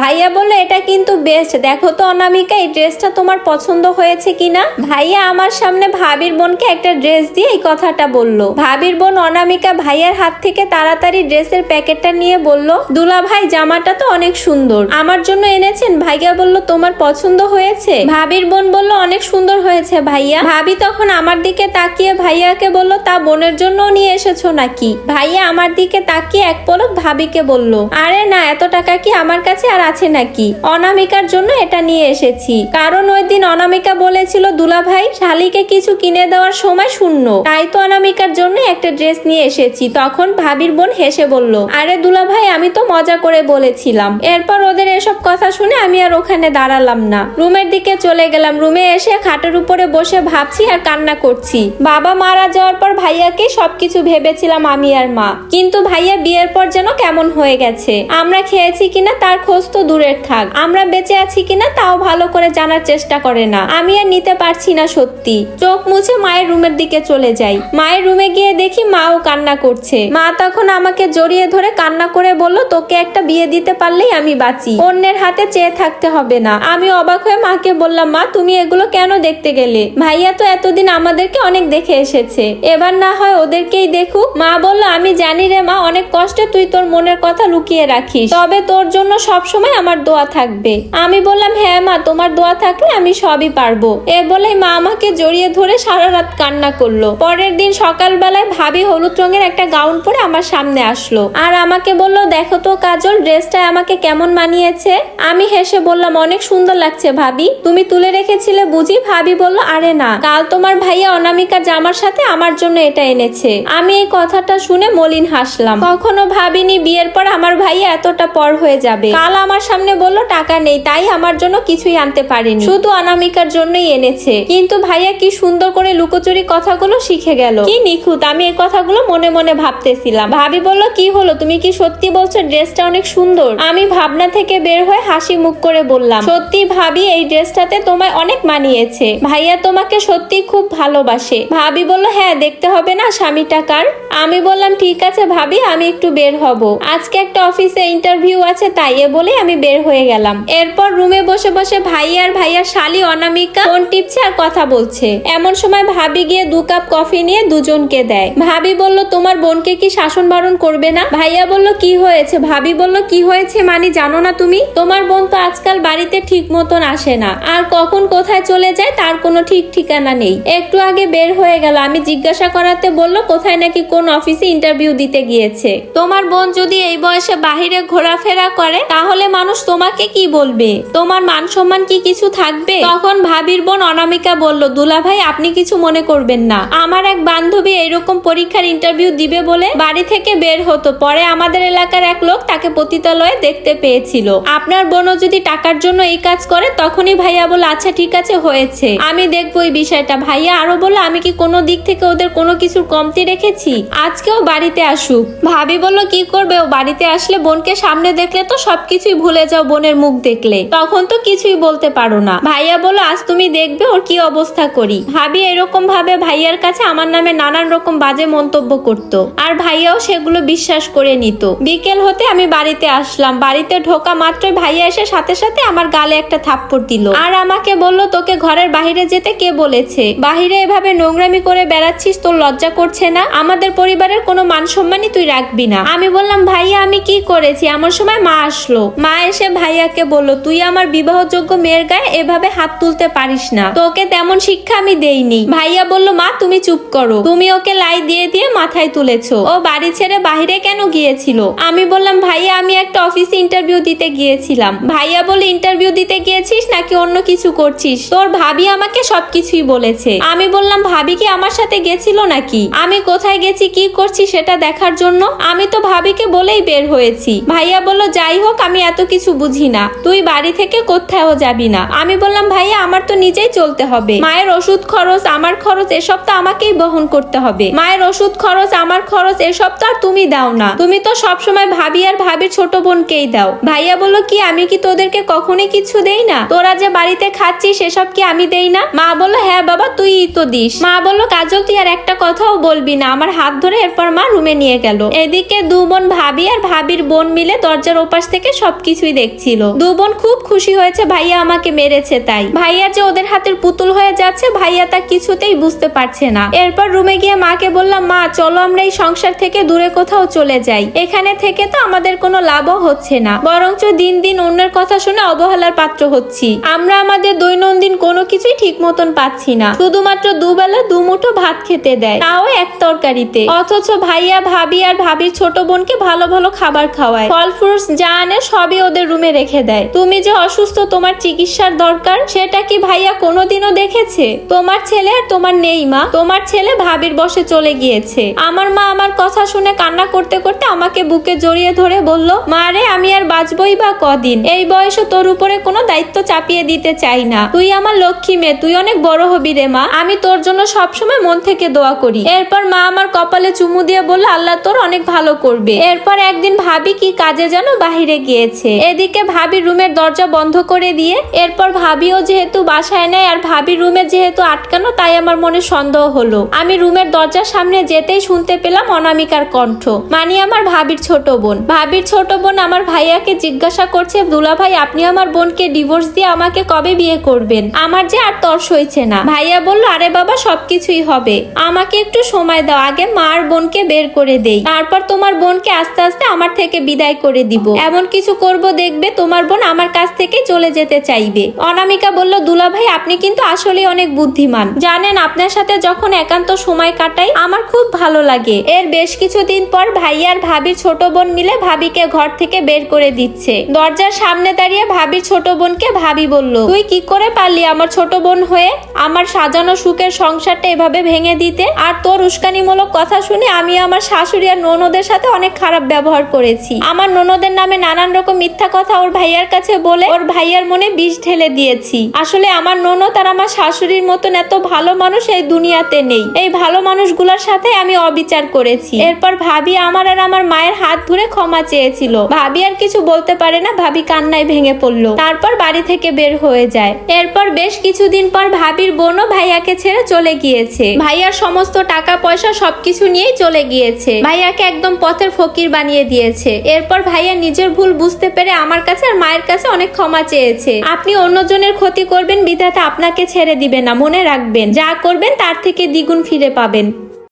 ভাইয়া বলল, এটা কিন্তু বেস্ট দেখো তো অনামিকা, এই ড্রেসটা তোমার পছন্দ হয়েছে কিনা? ভাইয়া আমার সামনে ভাবির বোনকে একটা ড্রেস দিয়ে এই কথাটা বলল। ভাবির বোন অনামিকা ভাইয়ার হাত থেকে তাড়াতাড়ি ড্রেসের প্যাকেটটা নিয়ে বলল দুলা ভাই জামাটা তো অনেক সুন্দর। আমার জন্য এনেছেন? ভাইয়া বলল, তোমার পছন্দ হয়েছে? ভাবির বোন বলল, অনেক সুন্দর হয়েছে ভাইয়া। ভাবি তখন আমার দিকে তাকিয়ে ভাইয়াকে বলল, তা বোনের জন্য নিয়ে এসেছ নাকি? ভাইয়া আমার দিকে তাকিয়ে এক পলক ভাবিকে বলল, আরে না, এত টাকা কি আমার কাছে? আর আছে নাকি? অনামিকার জন্য এটা নিয়ে এসেছি। কারণ ওই দিন অনামিকা বলেছিল দুলা ভাই শালিকে কিছু কিনে দেওয়ার সময় শূন্য। তাই তো অনামিকার জন্য একটা ড্রেস নিয়ে এসেছি। তখন ভাবির বোন হেসে বলল, আরে দুলা ভাই আমি তো মজা করে বলেছিলাম। এরপর ওদের এসব কথা শুনে আমি আর ওখানে দাঁড়ালাম না। রুমের দিকে চলে গেলাম। রুমে এসে খাটের উপরে বসে ভাবছি আর কান্না করছি। বাবা মারা যাওয়ার পর ভাইয়াকে সবকিছু ভেবেছিলাম আমি আর মা। কিন্তু ভাইয়া বিয়ের পর যেন কেমন হয়ে গেছে। আমরা খেয়েছি কিনা তার খোঁজ তো দূরের থাক। আমরা বেঁচে আছি কিনা তাও ভালো করে জানার চেষ্টা করে না। আমি আর নিতে পারছি না সত্যি। চোখ মুছে মায়ের রুমের দিকে চলে যাই। মায়ের রুমে গিয়ে দেখি মাও কান্না করছে। মা তখন আমাকে জড়িয়ে ধরে কান্না করে বলল, তোকে একটা বিয়ে দিতে পারলেই আমি বাঁচি। অন্যের হাতে চেয়ে থাকতে হবে না। আমি অবাক হয়ে মাকে বললাম, মা, তুমি এগুলো কেন দেখতে গেলে? ভাইয়া তো এতদিন আমাদেরকে অনেক দেখে এসেছে। এবার না হয় ওদেরকেই দেখুক। মা বলল, আমি জানি রে মা, অনেক কষ্টে তুই তোর মনের কথা লুকিয়ে রাখিস। তবে তোর জন্য সব সময় আমার দোয়া থাকবে। আমি বললাম হ্যাঁ মা, তোমার দোয়া থাকলে আমি সবই পারব। এ বলেই মা আমাকে জড়িয়ে ধরে সারা রাত কান্না করল। পরের দিন সকালবেলায় ভাবি হলুদ রঙের একটা গাউন পরে আমার সামনে আসলো। আর আমাকে বলল, দেখো তো কাজল, ড্রেসটা আমাকে কেমন মানিয়েছে? আমি হেসে বললাম, অনেক সুন্দর লাগছে ভাবি। তুমি তুলে রেখেছিলে বুঝি? ভাবি বলল, আরে না, কাল তোমার ভাইয়া অনামিকা জামার সাথে আমার জন্য এটা এনেছে। আমি এই কথাটা শুনে মলিন হাসলাম। কখনো ভাবিনি বিয়ের পর আমার ভাইয়া এতটা পর হয়ে যাবে। কাল আমার সামনে বলল, টাকা নেই, তাই আমার জন্য কিছুই আনতে পারেনি। শুধু অনামিকার জন্যই এনেছে। কিন্তু ভাইয়া কি সুন্দর করে লুকোচুরি কথাগুলো শিখে গেল। কি নিখুঁত, আমি এই কথাগুলো মনে মনে ভাবতেছিলাম। ভাবি বলল, কি হলো? তুমি কি সত্যি বলছো ড্রেসটা অনেক সুন্দর? আমি ভাবনা থেকে বের হয়ে হাসি মুখ করে বললাম, সত্যি ভাবি, এই ড্রেসটাতে তোমায় অনেক মানিয়েছে। ভাইয়া তোমাকে সত্যি খুব ভালোবাসে। ভাবি বলল হ্যাঁ দেখতে হবে না স্বামীটা কার? আমি বললাম, ঠিক আছে ভাবি, আমি একটু বের হব। আজকে একটা অফিসে ইন্টারভিউ আছে, তাই এ বলে আমি বের হয়ে গেলাম। এরপর রুমে বসে বসে ভাই আর ভাইয়ার শালি, অনামিকা ফোন টিপছে আর কথা বলছে। এমন সময় ভাবি গিয়ে দু কাপ কফি নিয়ে দুজনকে দেয়। ভাবি বলল, তোমার বোনকে কি শাসন বারণ করবে না? ভাইয়া বলল, কি হয়েছে? ভাবি বলল, কি হয়েছে মানে জানো না তুমি? তোমার বোন তো আজকাল বাড়িতে ঠিক মতন আসে না। আর কখন কোথায় চলে যায় তার কোনো ঠিক ঠিকানা নেই। একটু আগে বের হয়ে গেল। আমি জিজ্ঞাসা করাতে বলল, কোথায় নাকি কোন অফিসে ইন্টারভিউ দিতে গিয়েছে? তোমার বোন যদি এই বয়সে বাহিরে ঘোরাফেরা করে, তাহলে মানুষ তোমাকে কি বলবে? তোমার মান সম্মান কি কিছু থাকবে? তখন ভাবির বোন অনামিকা বলল দুলা ভাই আপনি কিছু মনে করবেন না। আমার এক বান্ধবী এরকম পরীক্ষার ইন্টারভিউ দিবে বলে বাড়ি থেকে বের হতো। পরে আমাদের এলাকার এক লোক তাকে পতিতালয়ে দেখতে পেয়েছিল। আপনার বোনও যদি টাকার জন্য এই কাজ করে, তখনই ভাইয়া বলে আচ্ছা ঠিক আছে, হয়েছে। আমি দেখব এই বিষয়টা। ভাইয়া আরও বলল, আমি কি কোনো দিক থেকে ওদের কোনো কিছুর কমতি রেখেছি? আজকেও বাড়িতে আসুক। ভাবি বলল, কি করবে? ও বাড়িতে আসলে বোনকে সামনে দেখলে তো সবকিছুই ভুলে যাও বোনের মুখ দেখলে। তখন তো কিছুই বলতে পারো না। ভাইয়া বলল আজ তুমি দেখবে ওর কি অবস্থা করি? ভাবি এরকম ভাবে ভাইয়ার কাছে আমার নামে নানান রকম বাজে মন্তব্য করত। আর ভাইয়াও সেগুলো বিশ্বাস করে নিত। বিকেল হতে আমি বাড়িতে আসলাম। বাড়িতে ঢোকা মাত্রই ভাইয়া এসে সাথে সাথে আমার গালে একটা থাপ্পড় দিল। আর আমাকে বলল, তোকে ঘরের বাইরে যেতে কে বলেছে? বাহিরে এভাবে নোংরামি করে বেড়াচ্ছিস, তোর লজ্জা করছে না? আমাদের পরিবারের কোনো মান সম্মানই তুই রাখবি না। আমি বললাম, ভাইয়া, আমি কি করেছি? এমন সময় মা আসলো। মা এসে ভাইয়াকে বলল, তুই আমার বিবাহযোগ্য মেয়ের গায়ে এভাবে হাত তুলতে পারিস না। তোকে তেমন শিক্ষা আমি দেইনি। ভাইয়া বলল, মা, তুমি চুপ করো। তুমি ওকে লাই দিয়ে দিয়ে মাথায় তুলেছো। ও বাড়ি ছেড়ে বাইরে কেন গিয়েছিল? আমি বললাম, ভাইয়া, আমি একটা অফিসে ইন্টারভিউ দিতে গিয়েছিলাম। ভাইয়া বলে ইন্টারভিউ দিতে গিয়েছিস নাকি অন্য কিছু করছিস? তোর ভাবি আমাকে সবকিছুই বলেছে। আমি বললাম, ভাবি কি আমার সাথে গেছিল নাকি? আমি কোথায় গেছি, কি করছি সেটা দেখার জন্য? আমি তো ভাবিকে বলেই বের হয়েছি। ভাইয়া বলল, যাই হোক, আমি এত কিছু বুঝি না। তুই বাড়ি থেকে কোথাও যাবি না। আমি বললাম, ভাইয়া, আমার তো নিজেই চলতে হবে। মায়ের ওষুধ খরচ, আমার খরচ, এসব তো আমাকেই বহন করতে হবে। মায়ের ওষুধ খরচ, আমার খরচ, এসব তো আর তুমি দাও না। তুমি তো সব সময় ভাবি আর ভাবির ছোট বোনকেই দাও। ভাইয়া বলল, কি, আমি কি তোদেরকে কখনই কিছু দেই না? তোরা যে বাড়িতে খাচ্ছিস, সেসব কি আমি দেই না? মা বলল হ্যাঁ বাবা তুই তো দিস। মা বলল, কাজল, তুই আর একটা কথাও বলবি না। আমার হাত ধরে এরপর মা রুমে নিয়ে গেল। এদিকে দু বোন ভাবি আর ভাবির বোন মিলে দরজার ওপাশ থেকে সবকিছু সবকিছুই দেখছিল। দু বোন খুব খুশি হয়েছে, ভাইয়া আমাকে মেরেছে তাই। ভাইয়া যে ওদের হাতের পুতুল হয়ে যাচ্ছে, ভাইয়া তা কিছুতেই বুঝতে পারছে না। এরপর রুমে গিয়ে মাকে বললাম, মা, চলো আমরা এই সংসার থেকে দূরে কোথাও চলে যাই। এখানে থেকে তো আমাদের কোনো লাভও হচ্ছে না। বরঞ্চ দিন দিন অন্যের কথা শুনে অবহেলার পাত্র হচ্ছি। আমরা আমাদের দৈনন্দিন কোনো কিছুই ঠিক মতন পাচ্ছি না। শুধুমাত্র দুবেলা দুমুঠো ভাত খেতে দেয়, তাও এক তরকারিতে। অথচ ভাইয়া ভাবি আর ভাবির ছোট বোনকে ভালো ভালো খাবার খাওয়ায়। ফল, ফ্রুটস যা আনে সবই ওদের রুমে রেখে দেয়। তুমি যে অসুস্থ, তোমার চিকিৎসার দরকার, সেটা কি ভাইয়া কোনোদিনও দেখেছে? তোমার ছেলে আর তোমার নেই মা, তোমার ছেলে ভাবির বসে চলে গিয়েছে। আমার মা আমার কথা শুনে কান্না করতে করতে আমাকে বুকে জড়িয়ে ধরে বলল, মা রে, আমি আর বাঁচবই বা কদিন? এই বয়সে তোর উপরে কোনো দায়িত্ব চাপিয়ে দিতে চাই না। তুই আমার লক্ষ্মী মেয়ে, তুই অনেক বড় হবি রে মা। আমি তোর জন্য সবসময় মন থেকে দোয়া করি। এরপর মা আমার কপালে চুমু দিয়ে বলল, আল্লাহ তোর অনেক ভালো করবে। এরপর একদিন ভাবি কি কাজে যেন বাহিরে গিয়েছে। এদিকে ভাবি রুমের দরজা বন্ধ করে দিয়ে, এরপর ভাবিও যেহেতু বাসায় নেয় আর ভাবি রুমে যেহেতু আটকানো, তাই আমার মনে সন্দেহ হলো। আমি রুমের দরজার সামনে যেতেই শুনতে পেলাম অনামিকার কণ্ঠ। মানে আমার ভাবির ছোট বোন। ভাবির ছোট বোন আমার ভাইয়াকে জিজ্ঞাসা করছে, দুলা ভাই, আপনি আমার বোনকে ডিভোর্স দিয়ে আমাকে কবে বিয়ে করবেন? আমার যে আর তর্স হয়েছে না। ভাইয়া বলল, আরে বাবা, সবকিছুই হবে। আমাকে একটু সময় দাও, আগে মার বোনকে বের করে দেই। তারপর তোমার বোনকে আস্তে আস্তে আমার থেকে বিদায় করে দিব। এমন কিছু করব দেখবে তোমার বোন আমার কাছ থেকে চলে যেতে চাইবে। অনামিকা বলল দুলা ভাই আপনি কিন্তু আসলে অনেক বুদ্ধিমান। জানেন, আপনার সাথে যখন একান্ত সময় কাটাই, আমার খুব ভালো লাগে। এর বেশ কিছুদিন পর ভাইয়ার ভাবির ছোট বোন মিলে ভাবিকে ঘর থেকে বের করে দিচ্ছে। দরজার সামনে দাঁড়িয়ে ভাবির ছোট বোনকে ভাবি বলল, তুই কি করে পারলি আমার ছোট বোন হয়ে আমার সাজানো সুখের সংসারটা এভাবে ভেঙে দিতে? আর তোর উস্কানিমূলক কথা শুনে আমি আমার শাশুড়ি আর ননদের সাথে অনেক খারাপ ব্যবহার করেছি। আমার ননদের নামে নানান রকম মিথ্যা কথা ওর ভাইয়ার কাছে বলে ওর ভাইয়ার মনে বিষ ঢেলে দিয়েছি। আসলে আমার ননদ আর আমার শাশুড়ির মতন এত ভালো মানুষ এই দুনিয়াতে নেই। এই ভালো মানুষগুলোর সাথে আমি অবিচার করেছি। এরপর ভাবি আমার আর আমার মায়ের হাত ধরে ক্ষমা চেয়েছিল। ভাবি আর কিছু বলতে পারে না, ভাবি কান্নায় ভেঙে পড়ল। তারপর বাড়ি থেকে বের হয়ে যায়। এরপর বেশ কিছুদিন পর ভাবির বোনও ভাইয়াকে ছেড়ে চলে গিয়েছে। ভাইয়ার সমস্ত টাকা পয়সা সবকিছু নিয়েই চলে গিয়েছে। ভাইয়াকে একদম পথের ফকির বানিয়ে দিয়েছে। এরপর ভাইয়া নিজের ভুল বুঝতে পেরে আমার কাছে আর মায়ের কাছে অনেক ক্ষমা চেয়েছে। আপনি অন্যজনের ক্ষতি করবেন, বিধাতা আপনাকে ছেড়ে দিবে না, মনে রাখবেন। যা করবেন, তার থেকে দ্বিগুণ ফিরে পাবেন।